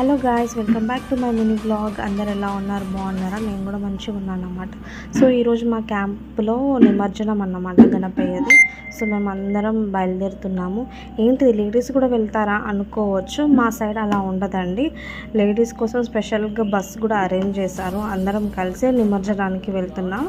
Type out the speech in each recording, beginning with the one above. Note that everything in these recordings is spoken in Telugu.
Hello guys welcome back to my mini blog అందరు ఎలా ఉన్నారు? బాగున్నారా? నేను కూడా మంచిగా ఉన్నాను అన్నమాట సో ఈరోజు మా క్యాంప్లో నిమజ్జనం అన్నమాట గణపయ్యది. సో మేము అందరం బయలుదేరుతున్నాము. ఏంటిది లేడీస్ కూడా వెళ్తారా అనుకోవచ్చు. మా సైడ్ అలా ఉండదండి. లేడీస్ కోసం స్పెషల్గా బస్సు కూడా అరేంజ్ చేశారు. అందరం కలిసి నిమజ్జనానికి వెళ్తున్నాం.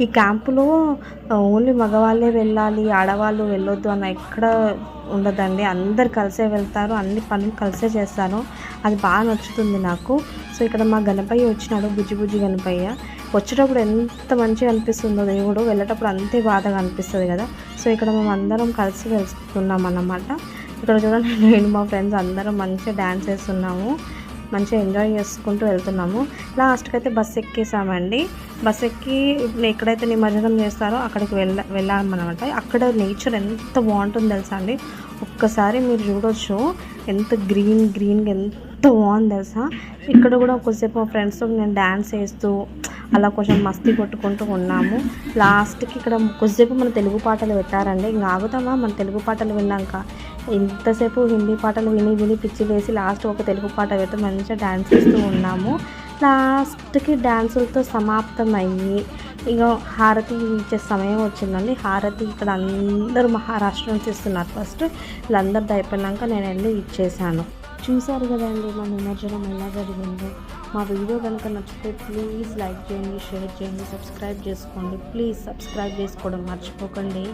ఈ క్యాంపులో ఓన్లీ మగవాళ్ళే వెళ్ళాలి ఆడవాళ్ళు వెళ్ళొద్దు అన్న ఎక్కడ ఉండదండి. అందరు కలిసే వెళ్తారు అన్ని పనులు కలిసే చేస్తారు. అది బాగా నచ్చుతుంది నాకు. సో ఇక్కడ మా గణపయ్య వచ్చినాడు బుజ్జి బుజ్జి గణపయ్య. వచ్చేటప్పుడు ఎంత మంచిగా అనిపిస్తుందో దేవుడు వెళ్ళేటప్పుడు అంతే బాధగా అనిపిస్తుంది కదా. సో ఇక్కడ మేము అందరం కలిసి వెళ్తున్నాం అన్నమాట. ఇక్కడ చూడండి నేను మా ఫ్రెండ్స్ అందరం మంచిగా డ్యాన్స్ చేస్తున్నాము. మంచిగా ఎంజాయ్ చేసుకుంటూ వెళ్తున్నాము. లాస్ట్కి అయితే బస్ ఎక్కేసామండి. బస్ ఎక్కి ఇప్పుడు ఎక్కడైతే నిమజ్జనం చేస్తారో అక్కడికి వెళ్ళ వెళ్ళామన్నమాట. అక్కడ నేచర్ ఎంత బాగుంటుందో తెలుసా అండి? ఒక్కసారి మీరు చూడొచ్చు. ఎంత గ్రీన్ గ్రీన్గా ఎంత బాగుంది తెలుసా? ఇక్కడ కూడా కొద్దిసేపు మా ఫ్రెండ్స్తో నేను డ్యాన్స్ వేస్తూ అలా కొంచెం మస్తీ కొట్టుకుంటూ ఉన్నాము. లాస్ట్కి ఇక్కడ కొద్దిసేపు మన తెలుగు పాటలు పెట్టారండి. ఇంకా ఆగుతామా? మన తెలుగు పాటలు విన్నాక. ఇంతసేపు హిందీ పాటలు విని విని పిచ్చి వేసి లాస్ట్ ఒక తెలుగు పాట పెట్టి మంచిగా డ్యాన్స్ చేస్తూ ఉన్నాము. లాస్ట్కి డ్యాన్సులతో సమాప్తం అయ్యి ఇక హారతి ఇచ్చే సమయం వచ్చిందండి. హారతి ఇక్కడ అందరూ మహారాష్ట్ర నుంచి ఇస్తున్నారు. ఫస్ట్ వీళ్ళందరిది అయిపోయినాక నేను వెళ్ళి ఇచ్చేసాను. చూశారు కదండి మా నిమజ్జనం ఎలా జరిగిందో. మా వీడియో కనుక నచ్చితే ప్లీజ్ లైక్ చేయండి షేర్ చేయండి సబ్స్క్రైబ్ చేసుకోండి. ప్లీజ్ సబ్స్క్రైబ్ చేసుకోవడం మర్చిపోకండి.